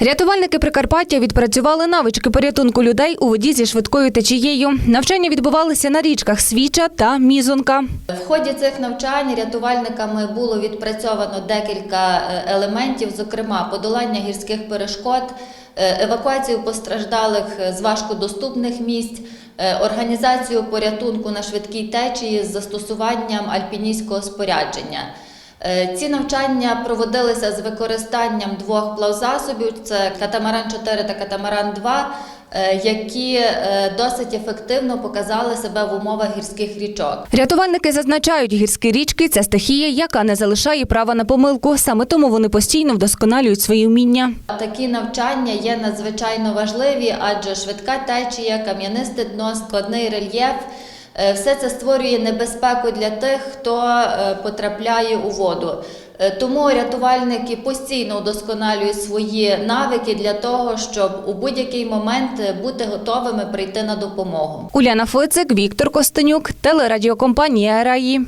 Рятувальники Прикарпаття відпрацювали навички порятунку людей у воді зі швидкою течією. Навчання відбувалися на річках Свіча та Мізонка. В ході цих навчань рятувальниками було відпрацьовано декілька е, елементів, зокрема подолання гірських перешкод, е, евакуацію постраждалих з важкодоступних місць, е, організацію порятунку на швидкій течії з застосуванням альпіністського спорядження. Е, Ці навчання проводилися з використанням двох плавзасобів: це катамаран 4 та катамаран 2, е, які е, досить ефективно показали себе в умовах гірських річок. Рятувальники зазначають, гірські річки це стихія, яка не залишає права на помилку. Саме тому вони постійно вдосконалюють свої вміння. Такі навчання є надзвичайно важливі, адже швидка течія, кам'янисте дно, складний рельєф. Е, Все це створює небезпеку для тих, хто е, потрапляє у воду. Е, Тому рятувальники постійно удосконалюють свої навики для того, щоб у будь-який момент бути готовими прийти на допомогу. Уляна Фицик, Віктор Костенюк, телерадіокомпанія Раї.